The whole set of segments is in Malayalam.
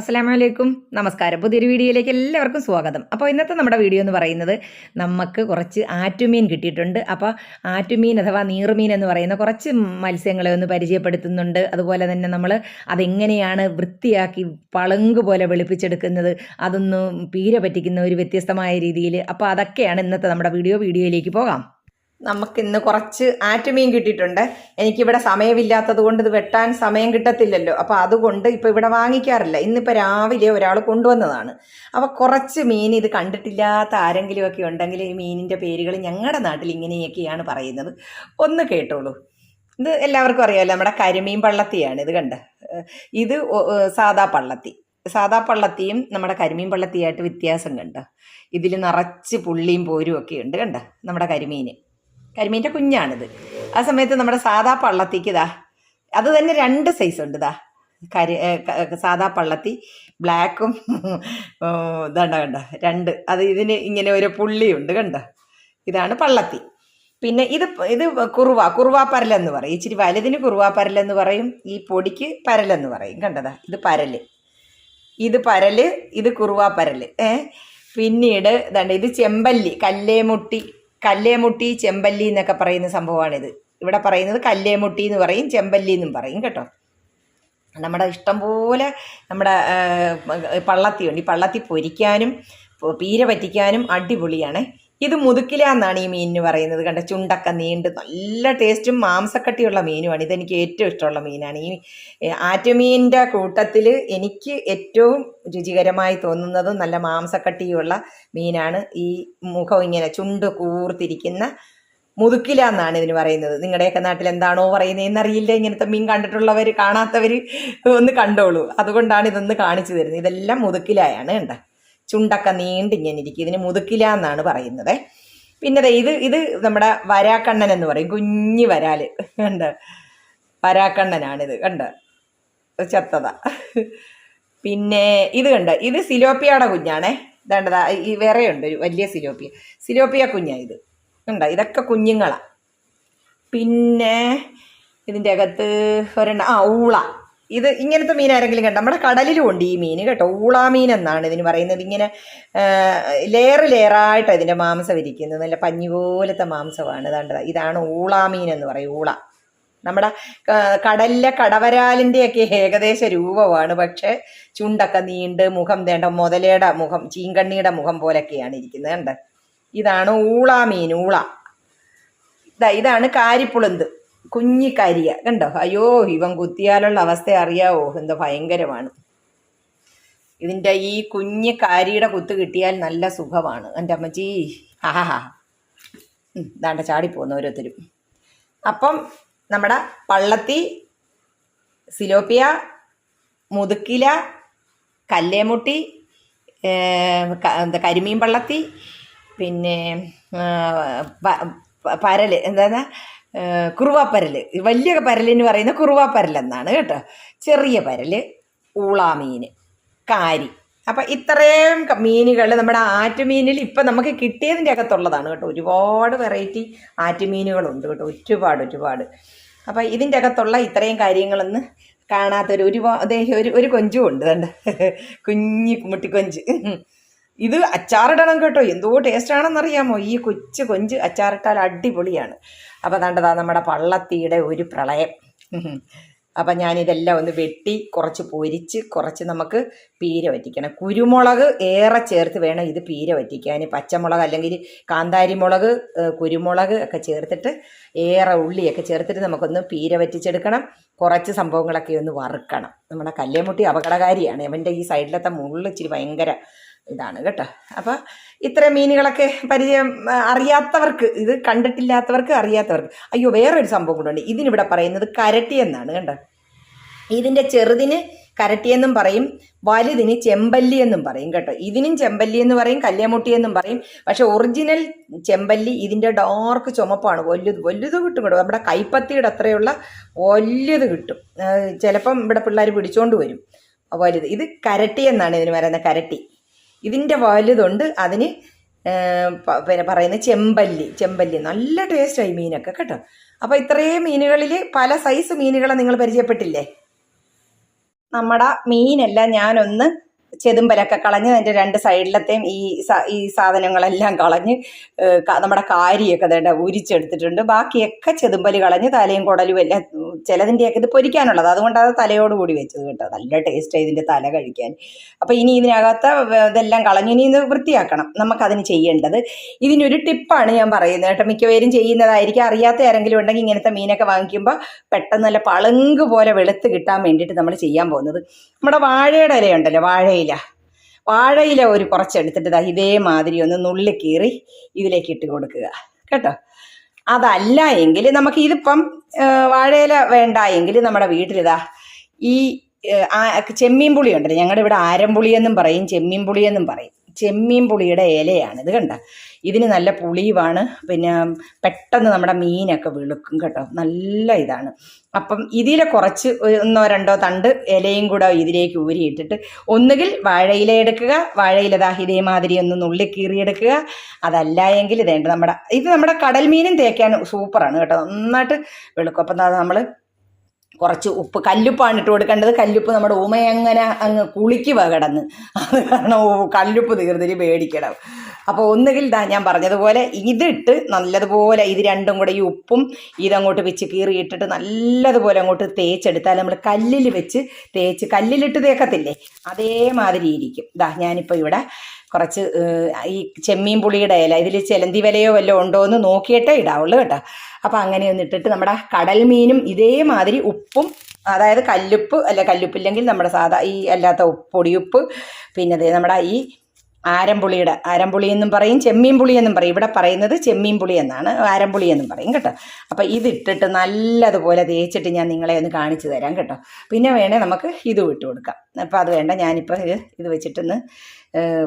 അസ്സലാമലൈക്കും. നമസ്കാരം. പുതിയൊരു വീഡിയോയിലേക്ക് എല്ലാവർക്കും സ്വാഗതം. അപ്പോൾ ഇന്നത്തെ നമ്മുടെ വീഡിയോ എന്ന് പറയുന്നത് നമുക്ക് കുറച്ച് ആറ്റുമീൻ കിട്ടിയിട്ടുണ്ട്. അപ്പോൾ ആറ്റുമീൻ അഥവാ നീറുമീൻ എന്ന് പറയുന്ന കുറച്ച് മത്സ്യങ്ങളെ ഒന്ന് പരിചയപ്പെടുത്തുന്നുണ്ട്. അതുപോലെ തന്നെ നമ്മൾ അതെങ്ങനെയാണ് വൃത്തിയാക്കി പളുങ്ക് പോലെ വെളുപ്പിച്ചെടുക്കുന്നത് അതൊന്ന് പീര പറ്റിക്കുന്ന ഒരു വ്യത്യസ്തമായ രീതിയിൽ. അപ്പോൾ അതൊക്കെയാണ് ഇന്നത്തെ നമ്മുടെ വീഡിയോ. വീഡിയോയിലേക്ക് പോകാം. നമുക്കിന്ന് കുറച്ച് ആറ്റുമീൻ കിട്ടിയിട്ടുണ്ട്. എനിക്കിവിടെ സമയമില്ലാത്തത് കൊണ്ട് ഇത് വെട്ടാൻ സമയം കിട്ടത്തില്ലല്ലോ. അപ്പോൾ അതുകൊണ്ട് ഇപ്പോൾ ഇവിടെ വാങ്ങിക്കാറില്ല. ഇന്നിപ്പോൾ രാവിലെ ഒരാൾ കൊണ്ടുവന്നതാണ്. അപ്പോൾ കുറച്ച് മീൻ ഇത് കണ്ടിട്ടില്ലാത്ത ആരെങ്കിലുമൊക്കെ ഉണ്ടെങ്കിൽ ഈ മീനിന്റെ പേരുകൾ ഞങ്ങളുടെ നാട്ടിൽ ഇങ്ങനെയൊക്കെയാണ് പറയുന്നത്. ഒന്ന് കേട്ടോളൂ. ഇത് എല്ലാവർക്കും അറിയാമല്ലോ നമ്മുടെ കരിമീൻ പള്ളത്തിയാണ്. ഇത് കണ്ട. ഇത് സാദാ പള്ളത്തി. സാദാ പള്ളത്തിയും നമ്മുടെ കരിമീൻ പള്ളത്തിയായിട്ട് വ്യത്യാസം കണ്ട. ഇതിൽ നിറച്ച് പുള്ളിയും പോരും ഒക്കെ ഉണ്ട് കണ്ട നമ്മുടെ കരിമീൻ കരിമീന്റെ കുഞ്ഞാണിത്. ആ സമയത്ത് നമ്മുടെ സാദാ പള്ളത്തിക്ക് ഇതാ അത് തന്നെ രണ്ട് സൈസ് ഉണ്ട് ഇതാ. കരി സാദാ പള്ളത്തി ബ്ലാക്കും ഇതാണ്ട കണ്ട രണ്ട്. അത് ഇതിന് ഇങ്ങനെ ഒരു പുള്ളിയുണ്ട് കണ്ട. ഇതാണ് പള്ളത്തി. പിന്നെ ഇത് ഇത് കുറുവ കുറുവാ പരലെന്ന് പറയും. ഇച്ചിരി വലുതിന് കുറുവാ പരലെന്ന് പറയും ഈ പൊടിക്ക് പരലെന്ന് പറയും. കണ്ടതാ ഇത് പരൽ. ഇത് പരൽ ഇത് കുറുവാ പരൽ ഏ പിന്നീട് ഇതാണ്ട് ഇത് ചെമ്പല്ലി കല്ലേമുട്ടി കല്ലേമുട്ടി ചെമ്പല്ലി എന്നൊക്കെ പറയുന്ന സംഭവമാണിത്. ഇവിടെ പറയുന്നത് കല്ലേമുട്ടി എന്ന് പറയും ചെമ്പല്ലി എന്നും പറയും കേട്ടോ. നമ്മുടെ ഇഷ്ടം പോലെ നമ്മുടെ പള്ളത്തിയുണ്ട്. ഈ പള്ളത്തി പൊരിക്കാനും പീര പറ്റിക്കാനും അടിപൊളിയാണ്. ഇത് മുതുക്കില എന്നാണ് ഈ മീനിന് പറയുന്നത് കണ്ട? ചുണ്ടൊക്കെ നീണ്ട് നല്ല ടേസ്റ്റും മാംസക്കട്ടിയുള്ള മീനുമാണ്. ഇതെനിക്ക് ഏറ്റവും ഇഷ്ടമുള്ള മീനാണ്. ഈ ആറ്റുമീനിന്റെ കൂട്ടത്തിൽ എനിക്ക് ഏറ്റവും രുചികരമായി തോന്നുന്നതും നല്ല മാംസക്കട്ടിയുള്ള മീനാണ് ഈ മുഖം ഇങ്ങനെ ചുണ്ട് കൂർത്തിരിക്കുന്ന മുതുക്കില എന്നാണ് ഇതിന് പറയുന്നത്. നിങ്ങളുടെയൊക്കെ നാട്ടിൽ എന്താണോ പറയുന്നതെന്ന് അറിയില്ല ഇങ്ങനത്തെ മീൻ കണ്ടിട്ടുള്ളവർ കാണാത്തവർ ഒന്ന് കണ്ടോളൂ. അതുകൊണ്ടാണ് ഇതൊന്ന് കാണിച്ചു തരുന്നത്. ഇതെല്ലാം മുതുക്കിലായാണ് കണ്ട? ചുണ്ടൊക്കെ നീണ്ട് ഇങ്ങനെ ഇരിക്കും. ഇതിന് മുതുക്കില എന്നാണ് പറയുന്നത്. പിന്നെ ഇത് ഇത് നമ്മുടെ വരാക്കണ്ണൻ എന്ന് പറയും. കുഞ്ഞു വരാൽ. കണ്ട? വരാക്കണ്ണനാണിത്. കണ്ട? ചത്തത. പിന്നെ ഇത് കണ്ട? ഇത് സിലോപ്പിയയുടെ കുഞ്ഞാണേ. ഇതാണ്ടതാ ഈ വേറെയുണ്ട്. ഒരു വലിയ സിലോപ്പിയ. സിലോപ്പിയ കുഞ്ഞാ ഇത്. കണ്ട? ഇതൊക്കെ കുഞ്ഞുങ്ങളാ. പിന്നെ ഇതിന്റെ അകത്ത് ഒരെണ്ണം. ആ ഊള. ഇത് ഇങ്ങനത്തെ മീൻ ആരെങ്കിലും കണ്ടോ നമ്മുടെ കടലിലും ഉണ്ട് ഈ മീൻ കേട്ടോ ഊളാമീൻ എന്നാണ് ഇതിന് പറയുന്നത്. ഇങ്ങനെ ലെയർ ലെയറായിട്ട് ഇതിന്റെ മാംസം ഇരിക്കുന്നത്. നല്ല പഞ്ഞി പോലത്തെ മാംസമാണ്. ഇതാണ്ട് ഇതാണ് ഊളാമീൻ എന്ന് പറയും ഊള. നമ്മുടെ കടലിലെ കടവരാലിന്റെയൊക്കെ ഏകദേശ രൂപമാണ്. പക്ഷേ ചുണ്ടൊക്കെ നീണ്ട് മുഖം തേണ്ട മുതലയുടെ മുഖം ചീങ്കണ്ണിയുടെ മുഖം പോലൊക്കെയാണ് ഇരിക്കുന്നത്. കണ്ട്? ഇതാണ് ഊള മീൻ ഊള. ഇതാ ഇതാണ് കാരിപ്പുളുന്ത്. കുഞ്ഞി കരിയ. കണ്ടോ? അയ്യോ ഇവൻ കുത്തിയാലുള്ള അവസ്ഥ അറിയാവോ? എന്തോ ഭയങ്കരമാണ്. ഇതിന്റെ ഈ കുഞ്ഞി കാരിയുടെ കുത്ത് കിട്ടിയാൽ നല്ല സുഖമാണ്. എന്റെ അമ്മച്ചി. ആഹാ ഇതാണ്ട ചാടിപ്പോന്നു ഓരോരുത്തരും. അപ്പം നമ്മുടെ പള്ളത്തി സിലോപ്പിയ മുതുക്കില കല്ലേമുട്ടി എന്താ കരിമീൻ പള്ളത്തി പിന്നെ പരൽ എന്താണ് കുറുവാപ്പരൽ വലിയ പരലിന് പറയുന്ന കുറുവാപ്പരൽ എന്നാണ് കേട്ടോ. ചെറിയ പരൽ ഊളാമീൻ കാരി. അപ്പം ഇത്രയും മീനുകൾ നമ്മുടെ ആറ്റുമീനിൽ ഇപ്പം നമുക്ക് കിട്ടിയതിന്റെ അകത്തുള്ളതാണ് കേട്ടോ. ഒരുപാട് വെറൈറ്റി ആറ്റുമീനുകളുണ്ട് കേട്ടോ. ഒരുപാട് ഒരുപാട്. അപ്പം ഇതിന്റെ അകത്തുള്ള ഇത്രയും കാര്യങ്ങളൊന്ന് കാണാത്തൊരു ഒരുപാട് ഒരു ഒരു കൊഞ്ചും ഉണ്ട് കണ്ട്? കുഞ്ഞി മുട്ടിക്കൊഞ്ച്. ഇത് അച്ചാറിടണം കേട്ടോ. എന്തോ ടേസ്റ്റ് ആണെന്നറിയാമോ ഈ കൊച്ചു കൊഞ്ച് അച്ചാറിട്ടാൽ അടിപൊളിയാണ്. അപ്പോൾ കണ്ടതാ നമ്മുടെ പള്ളത്തിയുടെ ഒരു പ്രളയം. അപ്പം ഞാനിതെല്ലാം ഒന്ന് വെട്ടി കുറച്ച് പൊരിച്ച് കുറച്ച് നമുക്ക് പീര വറ്റിക്കണം. കുരുമുളക് ഏറെ ചേർത്ത് വേണം ഇത് പീര വറ്റിക്കാൻ. പച്ചമുളക് അല്ലെങ്കിൽ കാന്താരി മുളക് കുരുമുളക് ഒക്കെ ചേർത്തിട്ട് ഏറെ ഉള്ളിയൊക്കെ ചേർത്തിട്ട് നമുക്കൊന്ന് പീര വറ്റിച്ചെടുക്കണം. കുറച്ച് സംഭവങ്ങളൊക്കെ ഒന്ന് വറുക്കണം. നമ്മുടെ കല്ലേമുട്ടി അപകടകാരിയാണ്. അവന്റെ ഈ സൈഡിലത്തെ മുള്ളിച്ചിരി ഭയങ്കര ഇതാണ് കേട്ടോ. അപ്പോൾ ഇത്ര മീനുകളൊക്കെ പരിചയം അറിയാത്തവർക്ക് ഇത് കണ്ടിട്ടില്ലാത്തവർക്ക് അറിയാത്തവർക്ക്. അയ്യോ വേറൊരു സംഭവം കൂടെ ഉണ്ട്. ഇതിനിവിടെ പറയുന്നത് കരട്ടി എന്നാണ് കണ്ടോ ഇതിന്റെ ചെറുതിന് കരട്ടിയെന്നും പറയും വലുതിന് ചെമ്പല്ലി എന്നും പറയും കേട്ടോ. ഇതിനും ചെമ്പല്ലി എന്ന് പറയും കല്യാമുട്ടി എന്നും പറയും. പക്ഷെ ഒറിജിനൽ ചെമ്പല്ലി ഇതിന്റെ ഡാർക്ക് ചുമപ്പാണ്. വലുത് വലുത് കിട്ടും കേട്ടോ. നമ്മുടെ കൈപ്പത്തിയുടെ അത്രയുള്ള വലുത് കിട്ടും. ചിലപ്പം ഇവിടെ പിള്ളേർ പിടിച്ചോണ്ട് വരും. വലുത്. ഇത് കരട്ടി എന്നാണ് ഇതിന് പറയുന്നത് കരട്ടി. ഇതിന്റെ വലുതുണ്ട്. അതിന് പിന്നെ പറയുന്ന ചെമ്പല്ലി ചെമ്പല്ലി നല്ല ടേസ്റ്റായി മീനൊക്കെ കേട്ടോ. അപ്പോൾ ഇത്രയും മീനുകളിൽ പല സൈസ് മീനുകളെ നിങ്ങൾ പരിചയപ്പെട്ടില്ലേ? നമ്മുടെ മീനെല്ലാം ഞാനൊന്ന് ചെതുമ്പലൊക്കെ കളഞ്ഞ് അതിന്റെ രണ്ട് സൈഡിലത്തെയും ഈ ഈ സാധനങ്ങളെല്ലാം കളഞ്ഞ് നമ്മുടെ കാരിയൊക്കെ വേണ്ട ഉരിച്ചെടുത്തിട്ടുണ്ട്. ബാക്കിയൊക്കെ ചെതുമ്പൽ കളഞ്ഞ് തലയും കുടലും എല്ലാം ചിലതിന്റെയൊക്കെ ഇത് പൊരിക്കാനുള്ളത്. അതുകൊണ്ട് അത് തലയോട് കൂടി വെച്ചത് കേട്ടോ. നല്ല ടേസ്റ്റ് ഇതിന്റെ തല കഴിക്കാൻ. അപ്പോൾ ഇനി ഇതിനകത്ത് ഇതെല്ലാം കളഞ്ഞ് ഇനി ഇത് വൃത്തിയാക്കണം. നമുക്കതിന് ചെയ്യേണ്ടത്. ഇതിനൊരു ടിപ്പാണ് ഞാൻ പറയുന്നത് കേട്ടോ. മിക്കവരും ചെയ്യുന്നതായിരിക്കും. അറിയാത്ത ആരെങ്കിലും ഉണ്ടെങ്കിൽ ഇങ്ങനത്തെ മീനൊക്കെ വാങ്ങിക്കുമ്പോൾ പെട്ടെന്ന് നല്ല പളുങ്ക് പോലെ വെളുത്ത് കിട്ടാൻ വേണ്ടിയിട്ട് നമ്മൾ ചെയ്യാൻ പോകുന്നത്. നമ്മുടെ വാഴയുടെ ഇലയുണ്ടല്ലോ. വാഴയില. വാഴയില ഒരു കുറച്ചെടുത്തിട്ട് ഇതേമാതിരി ഒന്ന് നുള്ളി കീറി ഇതിലേക്ക് ഇട്ട് കൊടുക്കുക. കേട്ടോ? അതല്ല എങ്കിൽ നമുക്ക് ഇതിപ്പം വാഴയില വേണ്ട എങ്കിൽ നമ്മുടെ വീട്ടിലിതാ ഈ ചെമ്മീൻ പുളി ഉണ്ടല്ലോ. ഞങ്ങളുടെ ഇവിടെ ആരംപുളി എന്നും പറയും ചെമ്മീൻ പുളി എന്നും പറയും. ചെമ്മീൻ പുളിയുടെ ഇലയാണ് ഇത് കണ്ട? ഇതിന് നല്ല പുളിയുമാണ്. പിന്നെ പെട്ടെന്ന് നമ്മുടെ മീനൊക്കെ വെളുക്കും കേട്ടോ. നല്ല ഇതാണ്. അപ്പം ഇതിലെ കുറച്ച് ഒന്നോ രണ്ടോ തണ്ട് ഇലയും കൂടെ ഇതിലേക്ക് ഊരിയിട്ടിട്ട് ഒന്നുകിൽ വാഴയില എടുക്കുക വാഴയില ദാ ഇതേമാതിരി ഒന്ന് നുള്ളി കീറിയെടുക്കുക അതല്ല എങ്കിൽ ഇതേണ്ട നമ്മുടെ ഇത് നമ്മുടെ കടൽ മീനും തേക്കാൻ സൂപ്പറാണ് കേട്ടോ. നന്നായിട്ട് വെളുക്കും. അപ്പം നമ്മൾ കുറച്ച് ഉപ്പ് കല്ലുപ്പാണ് ഇട്ട് കൊടുക്കേണ്ടത്. കല്ലുപ്പ് നമ്മുടെ ഉമയങ്ങനെ അങ്ങ് കുളിക്കുക കിടന്ന്. അത് കാരണം കല്ലുപ്പ് തീർന്നിട്ട് പേടിക്കണം. അപ്പോൾ ഒന്നുകിൽ ദാ ഞാൻ പറഞ്ഞതുപോലെ ഇതിട്ട് നല്ലതുപോലെ ഇത് രണ്ടും കൂടെ ഈ ഉപ്പും ഇതങ്ങോട്ട് വെച്ച് കീറിയിട്ടിട്ട് നല്ലതുപോലെ അങ്ങോട്ട് തേച്ചെടുത്താൽ നമ്മൾ കല്ലിൽ വെച്ച് തേച്ച് കല്ലിലിട്ട് തേക്കത്തില്ലേ? അതേമാതിരി ഇരിക്കും. ദാ ഞാനിപ്പോൾ ഇവിടെ കുറച്ച് ഈ ചെമ്മീൻ പുളിയുടെ ഇല ഇതിൽ ചെലന്തി വിലയോ വല്ലതും ഉണ്ടോ എന്ന് നോക്കിയിട്ടേ ഇടാവുള്ളൂ കേട്ടോ. അപ്പോൾ അങ്ങനെയൊന്ന് ഇട്ടിട്ട് നമ്മുടെ കടൽ മീനും ഇതേമാതിരി ഉപ്പും അതായത് കല്ലുപ്പ് അല്ല കല്ലുപ്പില്ലെങ്കിൽ നമ്മുടെ സാധാ ഈ അല്ലാത്ത പൊടിയുപ്പ് പിന്നെ നമ്മുടെ ഈ ആരംപുളിയുടെ ആരംപുളി എന്നും പറയും ചെമ്മീൻ പുളി എന്നും പറയും. ഇവിടെ പറയുന്നത് ചെമ്മീൻ പുളി എന്നാണ് ആരംപുളി എന്നും പറയും കേട്ടോ. അപ്പോൾ ഇതിട്ടിട്ട് നല്ലതുപോലെ തേച്ചിട്ട് ഞാൻ നിങ്ങളെ ഒന്ന് കാണിച്ചു തരാം കേട്ടോ. പിന്നെ വേണേൽ നമുക്ക് ഇത് വിട്ട് കൊടുക്കാം. അപ്പോൾ അത് വേണ്ട ഞാനിപ്പോൾ ഇത് ഇത് വെച്ചിട്ടൊന്ന്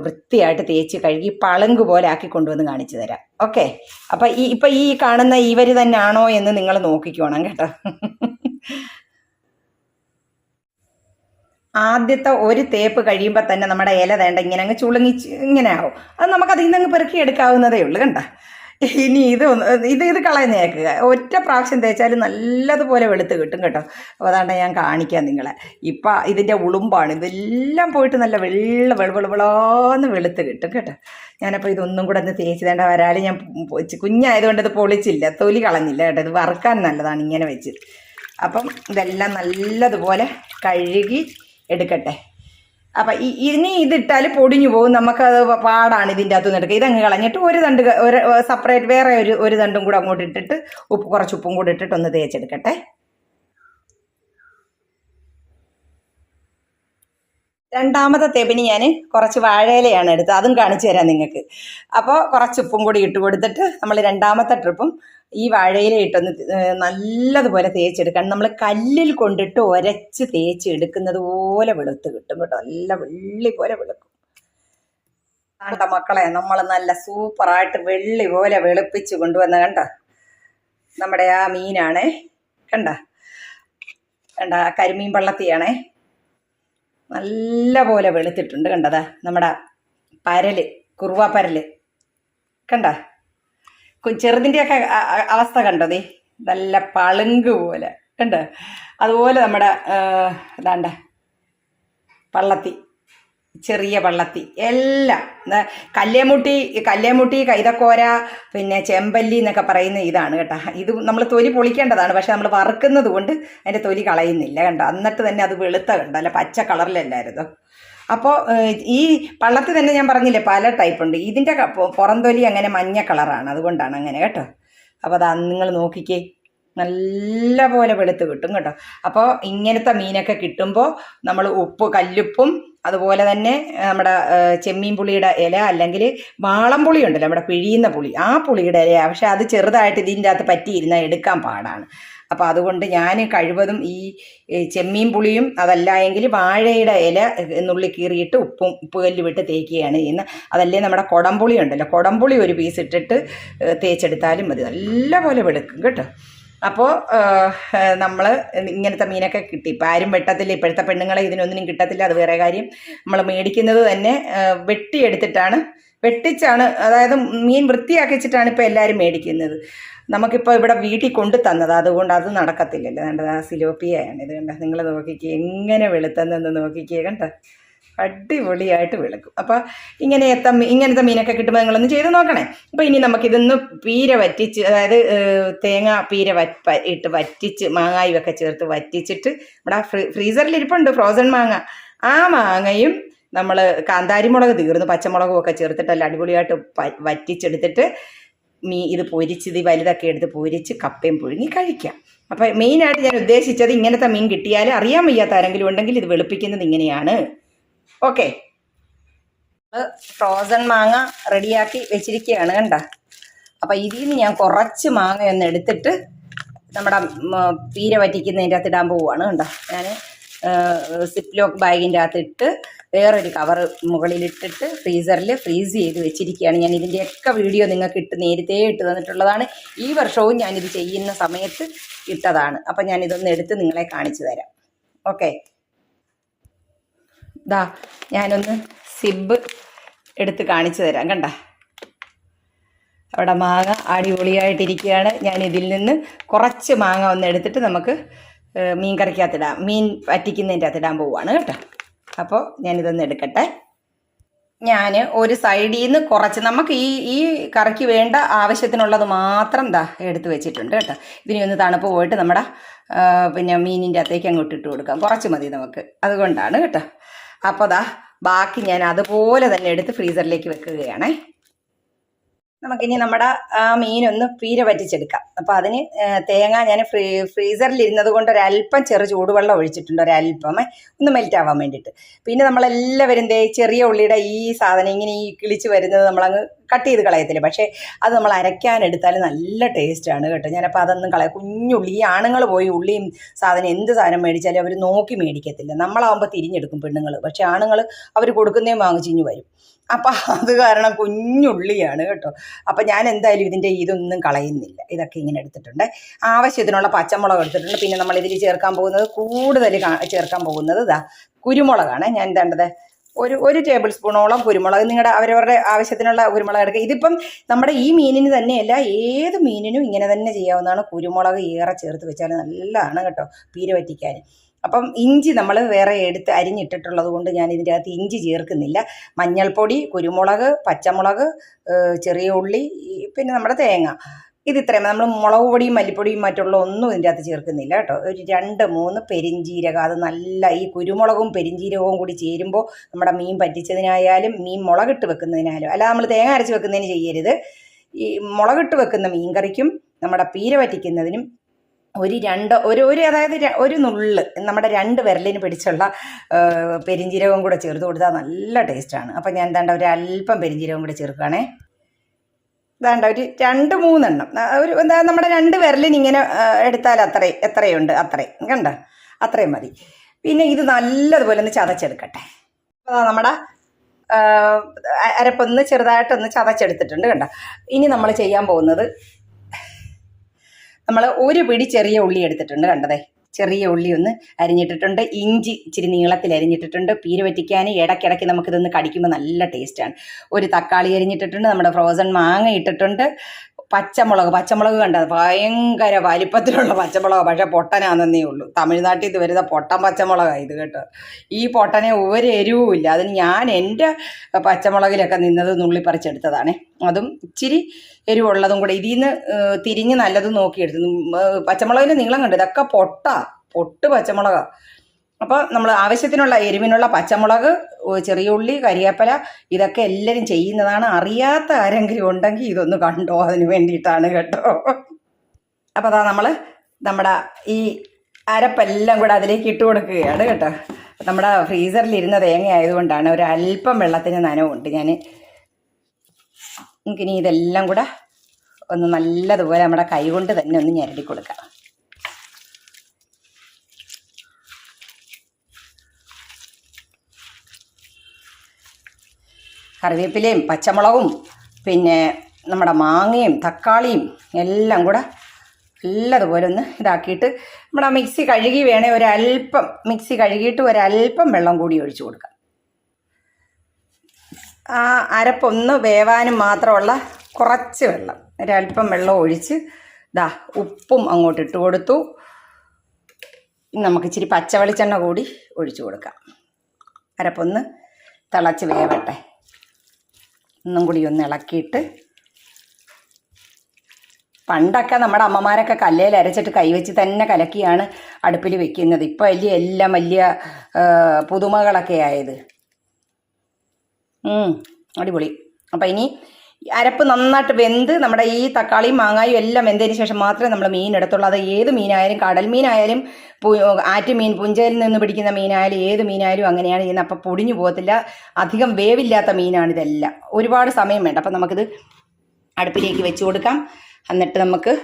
വൃത്തിയായിട്ട് തേച്ച് കഴുകി പളങ്ക് പോലെ ആക്കി കൊണ്ടുവന്ന് കാണിച്ചു തരാം. ഓക്കെ? അപ്പം ഈ ഇപ്പം ഈ കാണുന്ന ഇവർ തന്നെയാണോ എന്ന് നിങ്ങൾ നോക്കിക്കോണം കേട്ടോ. ആദ്യത്തെ ഒരു തേപ്പ് കഴിയുമ്പോൾ തന്നെ നമ്മുടെ ഇല വേണ്ട ഇങ്ങനെ അങ്ങ് ചുളുങ്ങി ഇങ്ങനെ ആവും. അത് നമുക്ക് അതിൽ നിന്ന് അങ്ങ് പെറുക്കി എടുക്കാവുന്നതേ ഉള്ളൂ കണ്ട? ഇനി ഇത് ഇത് ഇത് കളയുന്നേക്കുക ഒറ്റ പ്രാവശ്യം തേച്ചാൽ നല്ലതുപോലെ വെളുത്ത് കിട്ടും കേട്ടോ. അപ്പോൾ അതാണ്ട് ഞാൻ കാണിക്കാം നിങ്ങളെ. ഇപ്പം ഇതിന്റെ ഉളുമ്പാണ്. ഇതെല്ലാം പോയിട്ട് നല്ല വെള്ള വെളുവെളുവെളാന്ന് വെളുത്ത് കിട്ടും കേട്ടോ. ഞാനപ്പോൾ ഇതൊന്നും കൂടെ ഒന്ന് തേച്ച് തേണ്ട വരാൽ ഞാൻ കുഞ്ഞായതുകൊണ്ട് ഇത് പൊളിച്ചില്ല. തൊലി കളഞ്ഞില്ല കേട്ടോ. ഇത് വറുക്കാൻ നല്ലതാണ് ഇങ്ങനെ വെച്ച്. അപ്പം ഇതെല്ലാം നല്ലതുപോലെ കഴുകി എടുക്കട്ടെ. അപ്പം ഇനി ഇതിട്ടാൽ പൊടിഞ്ഞു പോകും. നമുക്കത് പാടാണ് ഇതിന്റെ അകത്തുനിന്ന് എടുക്കുക. ഇതങ്ങ് കളഞ്ഞിട്ട് ഒരു തണ്ട് ഒരു സെപ്പറേറ്റ് വേറെ ഒരു ഒരു തണ്ടും കൂടെ അങ്ങോട്ട് ഇട്ടിട്ട് ഉപ്പ് കുറച്ച് ഉപ്പും കൂടെ ഇട്ടിട്ട് ഒന്ന് തേച്ചെടുക്കട്ടെ. രണ്ടാമത്തെ തേപ്പിന് ഞാൻ കുറച്ച് വാഴയിലയാണ് എടുത്തത്. അതും കാണിച്ചു തരാം നിങ്ങൾക്ക്. അപ്പോൾ കുറച്ച് ഉപ്പും കൂടി ഇട്ട് കൊടുത്തിട്ട് നമ്മൾ രണ്ടാമത്തെ ട്രിപ്പും ഈ വാഴയില ഇട്ടൊന്ന് നല്ലതുപോലെ തേച്ചെടുക്കണം നമ്മൾ കല്ലിൽ കൊണ്ടിട്ട് ഒരച്ച് തേച്ച് എടുക്കുന്നത് പോലെ വെളുത്ത് കിട്ടും കേട്ടോ. നല്ല വെള്ളി പോലെ വെളുക്കും. കണ്ട മക്കളെ നമ്മൾ നല്ല സൂപ്പറായിട്ട് വെള്ളി പോലെ വെളുപ്പിച്ച് കൊണ്ടുവന്ന കണ്ട? നമ്മുടെ ആ മീനാണേ. കണ്ട? കണ്ട? ആ കരിമീൻ പള്ളത്തിയാണേ. നല്ല പോലെ വെളുത്തിട്ടുണ്ട് കണ്ടതാ നമ്മുടെ പരൽ കുറുവ പരൽ. കണ്ട? ചെറുതിന്റെയൊക്കെ അവസ്ഥ കണ്ടതേ നല്ല പളുങ്ക് പോലെ. കണ്ട്? അതുപോലെ നമ്മുടെ ഇതാണ്ട. പള്ളത്തി. ചെറിയ പള്ളത്തി. എല്ലാം. കല്ലേമുട്ടി കല്ലേമുട്ടി കൈതക്കോര പിന്നെ ചെമ്പല്ലി എന്നൊക്കെ പറയുന്ന ഇതാണ് കേട്ടോ. ഇത് നമ്മൾ തൊലി പൊളിക്കേണ്ടതാണ്. പക്ഷെ നമ്മൾ വറുക്കുന്നത് കൊണ്ട് അതിന്റെ തൊലി കളയുന്നില്ല കണ്ടോ? എന്നിട്ട് തന്നെ അത് വെളുത്ത കണ്ടോ? അല്ല പച്ച കളറിലല്ലായിരുന്നു? അപ്പോൾ ഈ പള്ളത്തിൽ തന്നെ ഞാൻ പറഞ്ഞില്ലേ പല ടൈപ്പ് ഉണ്ട്. ഇതിന്റെ ക- പൊ- പുറം തൊലി അങ്ങനെ മഞ്ഞ കളറാണ് അതുകൊണ്ടാണ് അങ്ങനെ കേട്ടോ. അപ്പോൾ അതാ നിങ്ങൾ നോക്കിക്കേ. നല്ല പോലെ വെളുത്ത് കിട്ടും കേട്ടോ. അപ്പോൾ ഇങ്ങനത്തെ മീനൊക്കെ കിട്ടുമ്പോൾ നമ്മൾ ഉപ്പ് കല്ലുപ്പും അതുപോലെ തന്നെ നമ്മുടെ ചെമ്മീൻ പുളിയുടെ ഇല അല്ലെങ്കിൽ വാളംപുളി ഉണ്ടല്ലോ നമ്മുടെ പിഴിയുന്ന പുളി. ആ പുളിയുടെ ഇലയാണ് പക്ഷേ അത് ചെറുതായിട്ട് ഇതിന്റെ അകത്ത് പറ്റിയിരുന്നാൽ എടുക്കാൻ പാടാണ്. അപ്പോൾ അതുകൊണ്ട് ഞാൻ കഴിവതും ഈ ചെമ്മീൻ പുളിയും അതല്ല എങ്കിൽ വാഴയുടെ ഇല നുള്ളി കീറിയിട്ട് ഉപ്പും ഉപ്പ് കല്ല് വിട്ട് തേക്കുകയാണ് ചെയ്യുന്നത് അതല്ലേ നമ്മുടെ കുടംപുളി ഉണ്ടല്ലോ. കുടംപുളി ഒരു പീസ് ഇട്ടിട്ട് തേച്ചെടുത്താലും മതി. നല്ലപോലെ വെളുക്കും കേട്ടോ. അപ്പോൾ നമ്മൾ ഇങ്ങനത്തെ മീനൊക്കെ കിട്ടി. ഇപ്പം ആരും വെട്ടത്തില്ല. ഇപ്പോഴത്തെ പെണ്ണുങ്ങളെ ഇതിനൊന്നിനും കിട്ടത്തില്ല. അത് വേറെ കാര്യം. നമ്മൾ മേടിക്കുന്നത് തന്നെ വെട്ടിയെടുത്തിട്ടാണ് വെട്ടിച്ചാണ് അതായത് മീൻ വൃത്തിയാക്കിച്ചിട്ടാണ് ഇപ്പോൾ എല്ലാവരും മേടിക്കുന്നത്. നമുക്കിപ്പോൾ ഇവിടെ വീട്ടിൽ കൊണ്ട് തന്നത്. അതുകൊണ്ട് അത് നടക്കത്തില്ലല്ലോ. കണ്ടത് ആ സിലോപ്പിയാണ് ഇത് കണ്ട? നിങ്ങൾ നോക്കിക്കുക എങ്ങനെ വെളുത്തെന്നൊന്ന് നോക്കിക്കുക കണ്ട? അടിപൊളിയായിട്ട് വെളുക്കും. അപ്പോൾ ഇങ്ങനെ എത്ത ഇങ്ങനത്തെ മീനൊക്കെ കിട്ടുമ്പോൾ നിങ്ങളൊന്ന് ചെയ്ത് നോക്കണേ. അപ്പോൾ ഇനി നമുക്കിതൊന്ന് പീര വറ്റിച്ച് അതായത് തേങ്ങ പീര ഇട്ട് വറ്റിച്ച് മാങ്ങായും ചേർത്ത് വറ്റിച്ചിട്ട് ഇവിടെ ഫ്രീ ഫ്രീസറിൽ ഇരിപ്പുണ്ട് ഫ്രോസൺ മാങ്ങ. ആ മാങ്ങയും നമ്മൾ കാന്താരിമുളക് മുളക് തീർന്നു പച്ചമുളകും ഒക്കെ ചേർത്തിട്ടല്ല അടിപൊളിയായിട്ട് വറ്റിച്ചെടുത്തിട്ട് മീ ഇത് പൊരിച്ച് ഇത് വലുതൊക്കെ എടുത്ത് പൊരിച്ച് കപ്പയും പുഴുങ്ങി കഴിക്കാം. അപ്പം മെയിനായിട്ട് ഞാൻ ഉദ്ദേശിച്ചത് ഇങ്ങനത്തെ മീൻ കിട്ടിയാൽ അറിയാൻ വയ്യാത്ത ആരെങ്കിലും ഉണ്ടെങ്കിൽ ഇത് വെളുപ്പിക്കുന്നത് ഇങ്ങനെയാണ്. ഓക്കെ ഫ്രോസൺ മാങ്ങ റെഡിയാക്കി വെച്ചിരിക്കുകയാണ് കണ്ട? അപ്പം ഇതിൽ നിന്ന് ഞാൻ കുറച്ച് മാങ്ങ ഒന്ന് എടുത്തിട്ട് നമ്മുടെ പീര വറ്റിക്കുന്നതിന്റെ അകത്ത് ഇടാൻ പോവുകയാണ് കണ്ടോ? ഞാൻ സിപ്പ് ലോക്ക് ബാഗിന്റെ അകത്ത് ഇട്ട് വേറൊരു കവർ മുകളിലിട്ടിട്ട് ഫ്രീസറിൽ ഫ്രീസ് ചെയ്ത് വെച്ചിരിക്കുകയാണ്. ഞാൻ ഇതിന്റെയൊക്കെ വീഡിയോ നിങ്ങൾക്ക് ഇട്ട് നേരത്തെ ഇട്ട് തന്നിട്ടുള്ളതാണ്. ഈ വർഷവും ഞാനിത് ചെയ്യുന്ന സമയത്ത് ഇട്ടതാണ്. അപ്പം ഞാനിതൊന്ന് എടുത്ത് നിങ്ങളെ കാണിച്ചു തരാം. ഓക്കെ. ദാ ഞാനൊന്ന് സിബ് എടുത്ത് കാണിച്ചു തരാം. കണ്ട? അവിടെ മാങ്ങ അടിപൊളിയായിട്ടിരിക്കുകയാണ്. ഞാൻ ഇതിൽ നിന്ന് കുറച്ച് മാങ്ങ ഒന്ന് എടുത്തിട്ട് നമുക്ക് മീൻ കറിക്കകത്തിടാം മീൻ വറ്റിക്കുന്നതിന്റെ അകത്തിടാൻ പോവുകയാണ് കേട്ടോ. അപ്പോൾ ഞാനിതൊന്ന് എടുക്കട്ടെ. ഞാൻ ഒരു സൈഡിൽ നിന്ന് കുറച്ച് നമുക്ക് ഈ ഈ കറിക്ക് വേണ്ട ആവശ്യത്തിനുള്ളത് മാത്രം ദാ എടുത്തു വെച്ചിട്ടുണ്ട് കേട്ടോ. ഇതിനി ഒന്ന് തണുപ്പ് പോയിട്ട് നമ്മുടെ പിന്നെ മീനിന്റെ അകത്തേക്ക് അങ്ങോട്ട് ഇട്ട് കൊടുക്കാം. കുറച്ച് മതി നമുക്ക്. അതുകൊണ്ടാണ് കേട്ടോ. അപ്പോൾ ദാ ബാക്കി ഞാൻ അതുപോലെ തന്നെ എടുത്ത് ഫ്രീസറിലേക്ക് വെക്കുകയാണേ. നമുക്കിനി നമ്മുടെ ആ മീനൊന്ന് പീര പറ്റിച്ചെടുക്കാം അപ്പോൾ അതിന് തേങ്ങ ഞാൻ ഫ്രീ ഫ്രീസറിൽ ഇരുന്നത് കൊണ്ട് ഒരല്പം ചെറു ചൂടുവെള്ളം ഒഴിച്ചിട്ടുണ്ട് ഒരല്പമേ ഒന്ന് മെൽറ്റ് ആവാൻ വേണ്ടിയിട്ട്. പിന്നെ നമ്മളെല്ലാവരും ദേ ചെറിയ ഉള്ളിയുടെ ഈ സാധനം ഇങ്ങനെ ഈ കിളിച്ച് വരുന്നത് നമ്മളങ്ങ് കട്ട് ചെയ്ത് കളയത്തില്ല? പക്ഷേ അത് നമ്മൾ അരയ്ക്കാനെടുത്താൽ നല്ല ടേസ്റ്റാണ് കേട്ടോ. ഞാനപ്പോൾ അതൊന്നും കളയാം കുഞ്ഞുള്ളി ഈ ആണുങ്ങൾ പോയി ഉള്ളിയും സാധനം എന്ത് സാധനം മേടിച്ചാലും അവർ നോക്കി മേടിക്കത്തില്ല. നമ്മളാവുമ്പോൾ തിരിഞ്ഞെടുക്കും പെണ്ണുങ്ങൾ പക്ഷേ ആണുങ്ങൾ അവർ കൊടുക്കുന്നേം വാങ്ങിച്ചിഞ്ഞു വരും. അപ്പം അത് കാരണം കുഞ്ഞുള്ളിയാണ് കേട്ടോ. അപ്പം ഞാൻ എന്തായാലും ഇതിന്റെ ഇതൊന്നും കളയുന്നില്ല. ഇതൊക്കെ ഇങ്ങനെ എടുത്തിട്ടുണ്ട്. ആവശ്യത്തിനുള്ള പച്ചമുളക് എടുത്തിട്ടുണ്ട്. പിന്നെ നമ്മൾ ഇതിൽ ചേർക്കാൻ പോകുന്നത് കൂടുതൽ ചേർക്കാൻ പോകുന്നത് ഇതാ കുരുമുളകാണ്. ഞാൻ എന്താണ്ടത് ഒരു ഒരു ടേബിൾ സ്പൂണോളം കുരുമുളക്. നിങ്ങളുടെ അവരവരുടെ ആവശ്യത്തിനുള്ള കുരുമുളക് എടുക്കുക ഇതിപ്പം നമ്മുടെ ഈ മീനിന് തന്നെയല്ല ഏത് മീനിനും ഇങ്ങനെ തന്നെ ചെയ്യാവുന്നതാണ് കുരുമുളക് ഏറെ ചേർത്ത് വെച്ചാൽ നല്ലതാണ് കേട്ടോ പീര വറ്റിക്കാൻ അപ്പം ഇഞ്ചി നമ്മൾ വേറെ എടുത്ത് അരിഞ്ഞിട്ടിട്ടുള്ളത് കൊണ്ട് ഞാൻ ഇതിന്റെ അകത്ത് ഇഞ്ചി ചേർക്കുന്നില്ല. മഞ്ഞൾപ്പൊടി കുരുമുളക് പച്ചമുളക് ചെറിയ ഉള്ളി പിന്നെ നമ്മുടെ തേങ്ങ. ഇത് ഇത്രയും നമ്മൾ മുളക് പൊടിയും മല്ലിപ്പൊടിയും മറ്റുള്ള ഒന്നും ഇതിന്റെ അകത്ത് ചേർക്കുന്നില്ല കേട്ടോ. ഒരു രണ്ട് മൂന്ന് പെരിഞ്ചീരകം. അത് നല്ല ഈ കുരുമുളകും പെരിഞ്ചീരകവും കൂടി ചേരുമ്പോൾ നമ്മുടെ മീൻ പറ്റിച്ചതിനായാലും മീൻ മുളകിട്ട് വെക്കുന്നതിനായാലും അല്ല നമ്മൾ തേങ്ങ അരച്ച് വെക്കുന്നതിന് ചെയ്യരുത്. ഈ മുളകിട്ട് വെക്കുന്ന മീൻ കറിക്കും നമ്മുടെ പീര പറ്റിക്കുന്നതിനും ഒരു രണ്ട് ഒരു ഒരു അതായത് ഒരു നുള്ള് നമ്മുടെ രണ്ട് വിരലിന് പിടിച്ചുള്ള പെരിഞ്ചീരകം കൂടെ ചേർത്ത് കൊടുത്താൽ നല്ല ടേസ്റ്റാണ്. അപ്പം ഞാൻ എന്താണ്ട ഒരു അല്പം പെരിഞ്ചീരകം കൂടെ ചേർക്കുകയാണേ ഇതാണ്ട ഒരു രണ്ട് മൂന്നെണ്ണം. ഒരു എന്താ നമ്മുടെ രണ്ട് വിരലിന് ഇങ്ങനെ എടുത്താൽ അത്രയും എത്രയുണ്ട്? അത്രയും കണ്ട? അത്രയും മതി. പിന്നെ ഇത് നല്ലതുപോലെ ഒന്ന് ചതച്ചെടുക്കട്ടെ. അപ്പോൾ നമ്മുടെ അരപ്പൊന്ന് ചെറുതായിട്ടൊന്ന് ചതച്ചെടുത്തിട്ടുണ്ട് കണ്ട? ഇനി നമ്മൾ ചെയ്യാൻ പോകുന്നത് നമ്മൾ ഒരു പിടി ചെറിയ ഉള്ളി എടുത്തിട്ടുണ്ട് കണ്ടതേ. ചെറിയ ഉള്ളി ഒന്ന് അരിഞ്ഞിട്ടിട്ടുണ്ട്. ഇഞ്ചി ഇച്ചിരി നീളത്തിൽ അരിഞ്ഞിട്ടിട്ടുണ്ട്. പീര് വറ്റിക്കാൻ ഇടയ്ക്കിടയ്ക്ക് നമുക്കിതൊന്ന് കടിക്കുമ്പോൾ നല്ല ടേസ്റ്റാണ് ഒരു തക്കാളി അരിഞ്ഞിട്ടിട്ടുണ്ട്. നമ്മുടെ ഫ്രോസൺ മാങ്ങ ഇട്ടിട്ടുണ്ട്. പച്ചമുളക് പച്ചമുളക് കണ്ടത് ഭയങ്കര വലിപ്പത്തിലുള്ള പച്ചമുളക് പക്ഷേ പൊട്ടനാണെന്നേ ഉള്ളൂ. തമിഴ്നാട്ടിൽ ഇത് വരുന്ന പൊട്ടൻ പച്ചമുളകാണ് ഇത് കേട്ടോ. ഈ പൊട്ടനെ ഒരു എരിവും ഇല്ല. അതിന് ഞാൻ എന്റെ പച്ചമുളകിലൊക്കെ നിന്നത് നുള്ളിപ്പറിച്ചെടുത്തതാണ്. അതും ഇച്ചിരി എരിവുള്ളതും കൂടെ ഇതിൽ നിന്ന് തിരിഞ്ഞ് നല്ലത് നോക്കിയെടുത്തു. പച്ചമുളകിന്റെ നീളം കണ്ടു? ഇതൊക്കെ പൊട്ട. പൊട്ട് പച്ചമുളകാ. അപ്പോൾ നമ്മൾ ആവശ്യത്തിനുള്ള എരിവിനുള്ള പച്ചമുളക് ചെറിയ ഉള്ളി കരിയേപ്പല ഇതൊക്കെ എല്ലാവരും ചെയ്യുന്നതാണ്. അറിയാത്ത ആരെങ്കിലും ഉണ്ടെങ്കിൽ ഇതൊന്ന് കണ്ടോ? അതിന് വേണ്ടിയിട്ടാണ് കേട്ടോ. അപ്പോൾ അതാ നമ്മൾ നമ്മുടെ ഈ അരപ്പെല്ലാം കൂടെ അതിലേക്ക് ഇട്ട് കൊടുക്കുകയാണ് കേട്ടോ. നമ്മുടെ ഫ്രീസറിൽ ഇരുന്ന തേങ്ങ ആയതുകൊണ്ടാണ് ഒരു അല്പം വെള്ളത്തിന് നനവുണ്ട് ഞാൻ നമുക്കിനി ഇതെല്ലാം കൂടെ ഒന്ന് നല്ലതുപോലെ നമ്മുടെ കൈ കൊണ്ട് തന്നെ ഒന്ന് ഞരടി കൊടുക്കാം. കറിവേപ്പിലയും പച്ചമുളകും പിന്നെ നമ്മുടെ മാങ്ങയും തക്കാളിയും എല്ലാം കൂടെ നല്ലതുപോലെ ഒന്ന് ഇതാക്കിയിട്ട് നമ്മുടെ മിക്സി കഴുകി വേണേൽ ഒരല്പം മിക്സി കഴുകിയിട്ട് ഒരല്പം വെള്ളം കൂടി ഒഴിച്ചു കൊടുക്കാം. ആ അരപ്പൊന്ന് വേവാനും മാത്രമുള്ള കുറച്ച് വെള്ളം ഒരല്പം വെള്ളം ഒഴിച്ച് ദാ ഉപ്പും അങ്ങോട്ട് ഇട്ട് കൊടുത്തു. നമുക്ക് ഇച്ചിരി പച്ചവെളിച്ചെണ്ണ കൂടി ഒഴിച്ചു കൊടുക്കാം. അരപ്പൊന്ന് തിളച്ച് വേവട്ടെ. ഒന്നും കൂടി ഒന്ന് ഇളക്കിയിട്ട് പണ്ടൊക്കെ നമ്മുടെ അമ്മമാരൊക്കെ കല്ലേൽ അരച്ചിട്ട് കൈവച്ച് തന്നെ കലക്കിയാണ് അടുപ്പിൽ വെക്കുന്നത്. ഇപ്പോൾ വലിയ എല്ലാം വലിയ പുതുമകളൊക്കെ ആയത്. അടിപൊളി. അപ്പം ഇനി അരപ്പ് നന്നായിട്ട് വെന്ത് നമ്മുടെ ഈ തക്കാളിയും മാങ്ങായും എല്ലാം വെന്തതിന് ശേഷം മാത്രമേ നമ്മൾ മീൻ എടുത്തുള്ളൂ അത് ഏത് മീനായാലും കടൽ മീനായാലും ആറ്റുമീൻ പുഞ്ചയിൽ നിന്ന് പിടിക്കുന്ന മീനായാലും ഏത് മീനായാലും അങ്ങനെയാണ് ചെയ്യുന്നത്. അപ്പം പൊടിഞ്ഞു പോകത്തില്ല. അധികം വേവില്ലാത്ത മീനാണ് ഇതെല്ലാം. ഒരുപാട് സമയം വേണ്ട. അപ്പം നമുക്കിത് അടുപ്പിലേക്ക് വെച്ച് കൊടുക്കാം. എന്നിട്ട് നമുക്ക്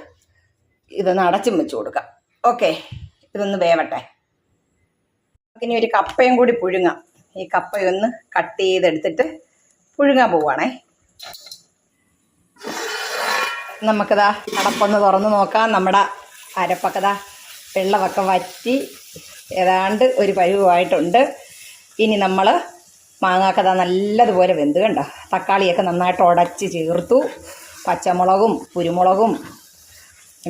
ഇതൊന്ന് അടച്ചും വെച്ച് കൊടുക്കാം. ഓക്കെ. ഇതൊന്ന് വേവട്ടെ. ഇനി ഒരു കപ്പയും കൂടി പുഴുങ്ങാം. ഈ കപ്പയൊന്ന് കട്ട് ചെയ്തെടുത്തിട്ട് പുഴുങ്ങാൻ പോവുകയാണേ നമുക്കിതാ അടപ്പൊന്ന് തുറന്ന് നോക്കാം. നമ്മുടെ അരപ്പക്കതാ വെള്ളമൊക്കെ വറ്റി ഏതാണ്ട് ഒരു പഴുവായിട്ടുണ്ട് ഇനി നമ്മൾ മാങ്ങാക്കഥ നല്ലതുപോലെ വെന്ത് കണ്ടോ? തക്കാളിയൊക്കെ നന്നായിട്ട് ഉടച്ച് ചേർത്തു. പച്ചമുളകും കുരുമുളകും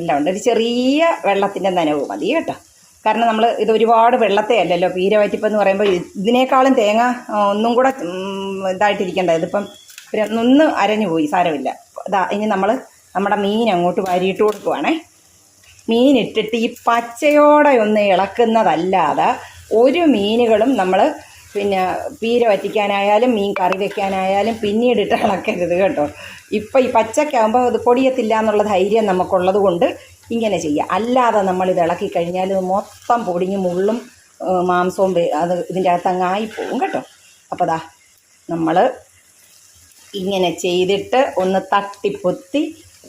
എല്ലാം ഉണ്ട്. ഒരു ചെറിയ വെള്ളത്തിന്റെ നനവ് മതി കേട്ടോ. കാരണം നമ്മൾ ഇത് ഒരുപാട് വെള്ളത്തെ അല്ലല്ലോ പീര വറ്റിപ്പെന്ന് പറയുമ്പോൾ ഇതിനേക്കാളും തേങ്ങ ഒന്നും കൂടെ ഇതായിട്ടിരിക്കേണ്ട? ഇതിപ്പം ഒരു ഒന്ന് അരഞ്ഞു പോയി സാരമില്ല. ഇതാ ഇനി നമ്മൾ നമ്മുടെ മീൻ അങ്ങോട്ട് വാരിയിട്ട് കൊടുക്കുവാണേ. മീൻ ഇട്ടിട്ട് ഈ പച്ചയോടെ ഒന്ന് ഇളക്കുന്നതല്ലാതെ ഒരു മീനുകളും നമ്മൾ പിന്നെ പീര വറ്റിക്കാനായാലും മീൻ കറി വെക്കാനായാലും പിന്നീടിട്ട് ഇളക്കരുത് കേട്ടോ. ഇപ്പം ഈ പച്ചക്കാകുമ്പോൾ അത് പൊടിയത്തില്ല എന്നുള്ള ധൈര്യം നമുക്കുള്ളത് കൊണ്ട് ഇങ്ങനെ ചെയ്യുക അല്ലാതെ നമ്മൾ ഇത് ഇളക്കി കഴിഞ്ഞാൽ മൊത്തം പൊടിഞ്ഞ് മുള്ളും മാംസവും അത് ഇതിന്റെ അകത്ത് അങ്ങ് ആയിപ്പോവും കേട്ടോ. അപ്പോൾ ദാ നമ്മൾ ഇങ്ങനെ ചെയ്തിട്ട് ഒന്ന് തട്ടിപ്പൊത്തി